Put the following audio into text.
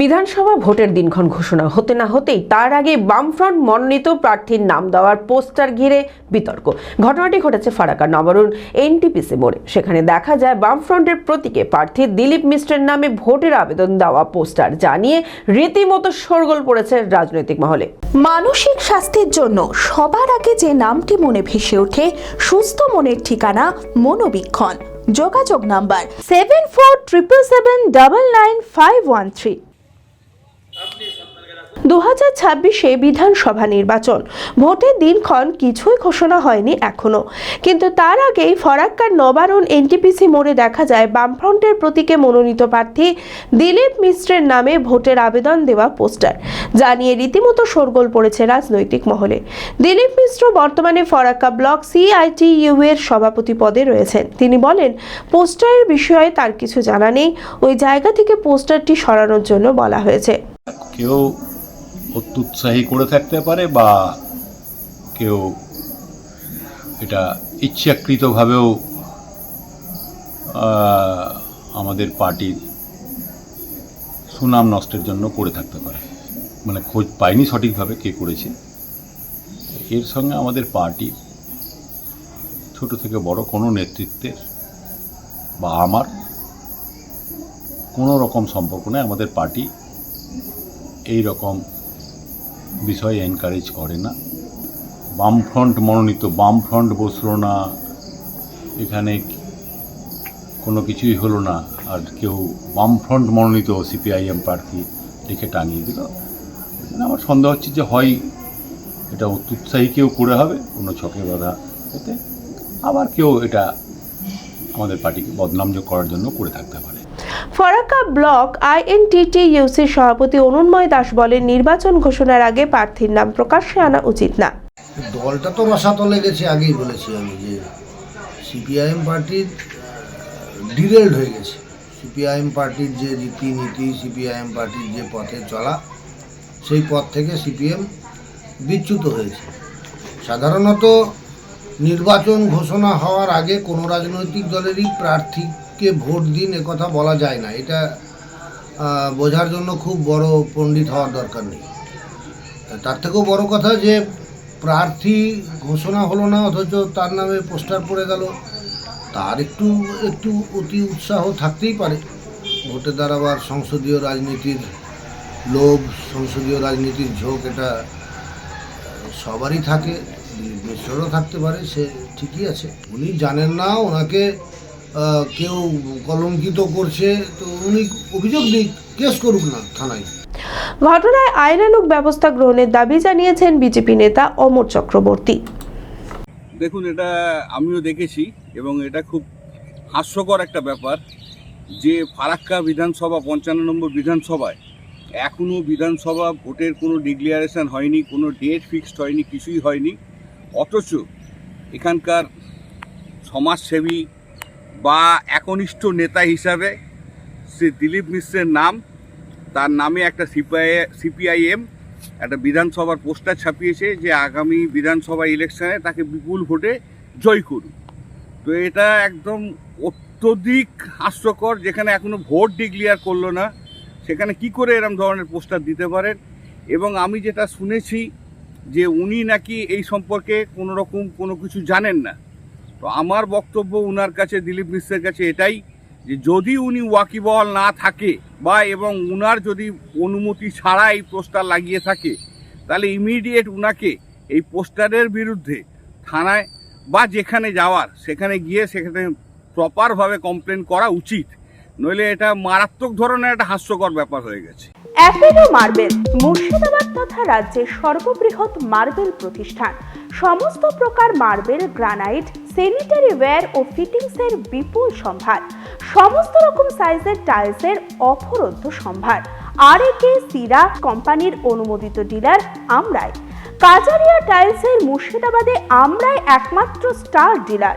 বিধানসভা ভোটের দিনক্ষণ ঘোষণা হতে না হতেই তার আগে বামফ্রন্ট মনোনীত প্রার্থীর নাম দেওয়ার পোস্টার ঘিরে বিতর্ক। ঘটনাটি ঘটেছে ফারাক্কা নবরুণ এনটিপিসি মোড়ে। সেখানে দেখা যায় বামফ্রন্টের প্রতীকে প্রার্থী দিলীপ মিশ্রের নামে ভোটের আবেদন দেওয়া পোস্টার জানিয়ে রীতিমতো শোরগোল পড়েছে রাজনৈতিক মহলে। মানসিক স্বাস্থ্যের জন্য সবার আগে যে নামটি মনে ভেসে ওঠে, সুস্থ মনের ঠিকানা মনোবীক্ষণ। যোগাযোগ number seven four triple seven double nine five one three দু হাজার ছাব্বিশে বিধানসভা নির্বাচন। ভোটের দিনক্ষণ কিছুই ঘোষণা হয়নি এখনও। কিন্তু তার আগেই ফরাক্কার নবারণ এনটিপিসি মোড়ে দেখা যায় বামফ্রন্টের প্রতীকে মনোনীত প্রার্থী দিলীপ মিশ্রের নামে ভোটের আবেদন দেওয়া পোস্টার, যা নিয়ে রীতিমতো শোরগোল পড়েছে রাজনৈতিক মহলে। দিলীপ মিশ্র বর্তমানে ফরাক্কা ব্লক সিআইটিইউ এর সভাপতি পদে রয়েছেন। তিনি বলেন, পোস্টারের বিষয়ে তার কিছু জানা নেই। ওই জায়গা থেকে পোস্টারটি সরানোর জন্য বলা হয়েছে। কেউ অত্যুৎসাহী করে থাকতে পারে বা কেউ এটা ইচ্ছাকৃতভাবেও আমাদের পার্টির সুনাম নষ্টের জন্য করে থাকতে পারে। মানে খোঁজ পাইনি সঠিকভাবে কে করেছে। এর সঙ্গে আমাদের পার্টি ছোট থেকে বড় কোনো নেতৃত্বের বা আমার কোনো রকম সম্পর্ক নেই। আমাদের পার্টি এই রকম বিষয় এনকারেজ করে না। বামফ্রন্ট মনোনীত, বামফ্রন্ট বসল না, এখানে কোনো কিছুই হলো না, আর কেউ বামফ্রন্ট মনোনীত সিপিআইএম প্রার্থী লিখে টাঙিয়ে দিল। এখানে আমার সন্দেহ হচ্ছে যে হয় এটা অত্যুৎসাহী কেউ করে হবে, কোনো ছকে বাধা এতে আবার কেউ এটা আমাদের পার্টিকে বদনাম করার জন্য করে থাকতে পারে। ফরাক্কা ব্লক আইএনটিটিইউসির সভাপতি অনুন্ময় দাস বলেন, নির্বাচন ঘোষণার আগে প্রার্থীর নাম প্রকাশ্যে আনা উচিত না। দলটা তো রসাতলে গেছে আগেই বলেছি আমি যে সিপিআইএম পার্টির ডিরেল্ড হয়ে গেছে। সিপিআইএম পার্টির যে রীতিনীতি, সিপিআইএম পার্টির যে পথে চলা, সেই পথ থেকে সিপিএম বিচ্যুত হয়েছে। সাধারণত নির্বাচন ঘোষণা হওয়ার আগে কোনো রাজনৈতিক দলেরই প্রার্থীকে ভোট দিন কথা বলা যায় না। এটা বোঝার জন্য খুব বড় পণ্ডিত হওয়ার দরকার নেই। তার থেকেও বড় কথা যে, প্রার্থী ঘোষণা হলো না, অথচ তার নামে পোস্টার পড়ে গেল। তার একটু একটু অতি উৎসাহ থাকতেই পারে। ভোটে দাঁড়াবার সংসদীয় রাজনীতির লোভ, সংসদীয় রাজনীতির ঝোঁক এটা সবারই থাকে দিলীপ মিশ্রেরও থাকতে পারে, সে ঠিকই আছে। উনি জানেন না, ওনাকে কেউ কলঙ্কিত করছে তো উনি অভিযোগ দিক কেস করুক না থানায়। ঘটনায় আইনানুগ ব্যবস্থা গ্রহণের দাবি জানিয়েছেন বিজেপি নেতা অমর চক্রবর্তী। দেখুন এটা আমিও দেখেছি এবং এটা খুব হাস্যকর একটা ব্যাপার যে ফারাক্কা বিধানসভা পঞ্চান্ন নম্বর বিধানসভায় এখনও বিধানসভা ভোটের কোনো ডিক্লিয়ারেশন হয়নি কোনো ডেট ফিক্সড হয়নি কিছুই হয়নি। অথচ এখানকার সমাজসেবী বা একনিষ্ঠ নেতা হিসাবে শ্রী দিলীপ মিশ্রের নাম, তার নামে একটা সিপিআই সিপিআইএম একটা বিধানসভার পোস্টার ছাপিয়েছে যে আগামী বিধানসভা ইলেকশনে তাকে বিপুল ভোটে জয় করুন তো এটা একদম অত্যধিক হাস্যকর, যেখানে এখনও ভোট ডিক্লিয়ার করল না, সেখানে কি করে এরম ধরনের পোস্টার দিতে পারেন? এবং আমি যেটা শুনেছি যে উনি নাকি এই সম্পর্কে কোনো রকম কোনো কিছু জানেন না। তো আমার বক্তব্য উনার কাছে, দিলীপ মিশ্রের কাছে এটাই যে যদি উনি ওয়াকিবহল না থাকে বা এবং উনার যদি অনুমতি ছাড়া এই পোস্টার লাগিয়ে থাকে, তাহলে ইমিডিয়েট উনাকে এই পোস্টারের বিরুদ্ধে থানায় বা যেখানে যাওয়ার, সেখানে গিয়ে সেখানে প্রপারভাবে কমপ্লেন করা উচিত। নইলে এটা মারাত্মক ধরনের একটা হাস্যকর ব্যাপার হয়ে গেছে। অ্যাপেলো মার্বেল, মুর্শিদাবাদ তথা রাজ্যের সর্ববৃহৎ মার্বেল প্রতিষ্ঠান। সমস্ত প্রকার মার্বেল, গ্রানাইট স্যানিটারি ওয়্যার ও ফিটিংসের বিপুল সম্ভার। সমস্ত রকম সাইজের টাইলসের অফরন্ত সম্ভার। আর একে সিরা কোম্পানির অনুমোদিত ডিলার আমরাই। কাজারিয়া টাইলসের মুর্শিদাবাদে আমরাই একমাত্র স্টার ডিলার